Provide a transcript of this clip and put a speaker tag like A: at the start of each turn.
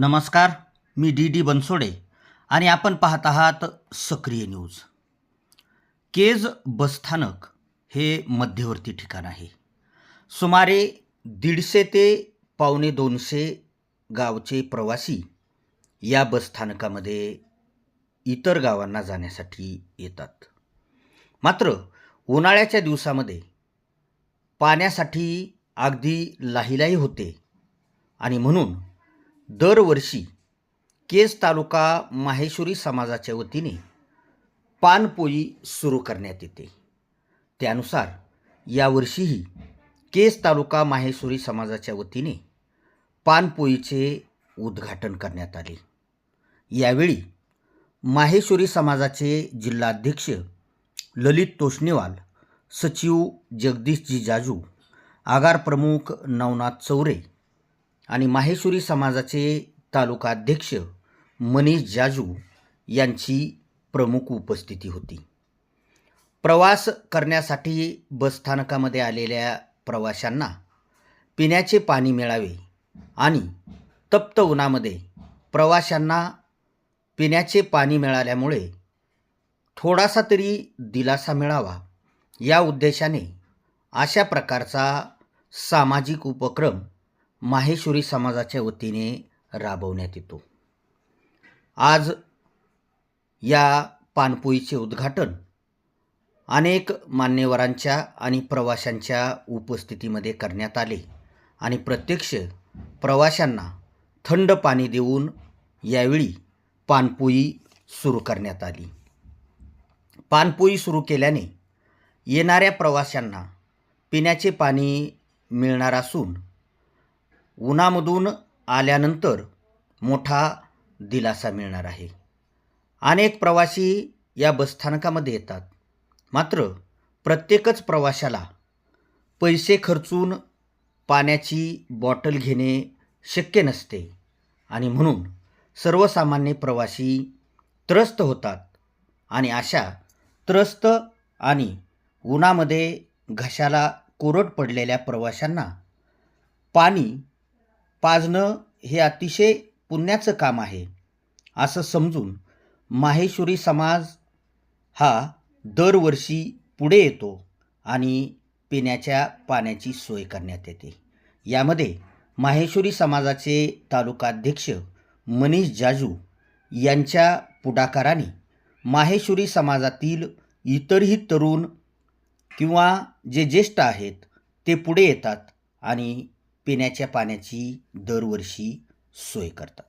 A: नमस्कार मी D D Bansode आणि आपण पाहत आहात सक्रिय न्यूज. केज बसस्थानक हे मध्यवर्ती ठिकाण आहे. सुमारे दीडशे ते पावणे दोनशे गावचे प्रवासी या बसस्थानकामध्ये इतर गावांना जाण्यासाठी येतात. मात्र उन्हाळ्याच्या दिवसामध्ये पाण्यासाठी अगदी लाहीलाही होते आणि म्हणून दरवर्षी केज तालुका माहेश्वरी समाजाच्या वतीने पानपोई सुरू करण्यात येते. त्यानुसार यावर्षीही केज तालुका माहेश्वरी समाजाच्या वतीने पानपोईचे उद्घाटन करण्यात आले. यावेळी माहेश्वरी समाजाचे जिल्हाध्यक्ष ललित तोष्णीवाल सचिव जगदीशजी जाजू आगार प्रमुख नवनाथ चौरे आणि माहेश्वरी समाजाचे तालुका अध्यक्ष मनीष जाजू यांची प्रमुख उपस्थिती होती. प्रवास करण्यासाठी बसस्थानकामध्ये आलेल्या प्रवाशांना पिण्याचे पाणी मिळावे आणि तप्त उन्हामध्ये प्रवाशांना पिण्याचे पाणी मिळाल्यामुळे थोडासा तरी दिलासा मिळावा या उद्देशाने अशा प्रकारचा सामाजिक उपक्रम माहेश्वरी समाजाच्या वतीने राबवण्यात येतो. आज या पानपोईचे उद्घाटन अनेक मान्यवरांच्या आणि प्रवाशांच्या उपस्थितीमध्ये करण्यात आले आणि प्रत्यक्ष प्रवाशांना थंड पाणी देऊन यावेळी पानपोई सुरू करण्यात आली. पानपोई सुरू केल्याने येणाऱ्या प्रवाशांना पिण्याचे पाणी मिळणार असून उन्हामधून आल्यानंतर मोठा दिलासा मिळणार आहे. अनेक प्रवासी या बसस्थानकामध्ये येतात. मात्र प्रत्येकच प्रवाशाला पैसे खर्चून पाण्याची बॉटल घेणे शक्य नसते आणि म्हणून सर्वसामान्य प्रवासी त्रस्त होतात आणि अशा त्रस्त आणि उन्हामध्ये घशाला कोरड पडलेल्या प्रवाशांना पाणी पाजणं हे अतिशय पुण्याचं काम आहे. असं समजून माहेश्वरी समाज हा दरवर्षी पुढे येतो आणि पिण्याच्या पाण्याची सोय करण्यात येते. यामध्ये माहेश्वरी समाजाचे तालुकाध्यक्ष मनीष जाजू यांच्या पुढाकाराने माहेश्वरी समाजातील इतरही तरुण किंवा जे ज्येष्ठ आहेत ते पुढे येतात आणि पिण्याच्या पाण्याची दरवर्षी सोय करतात.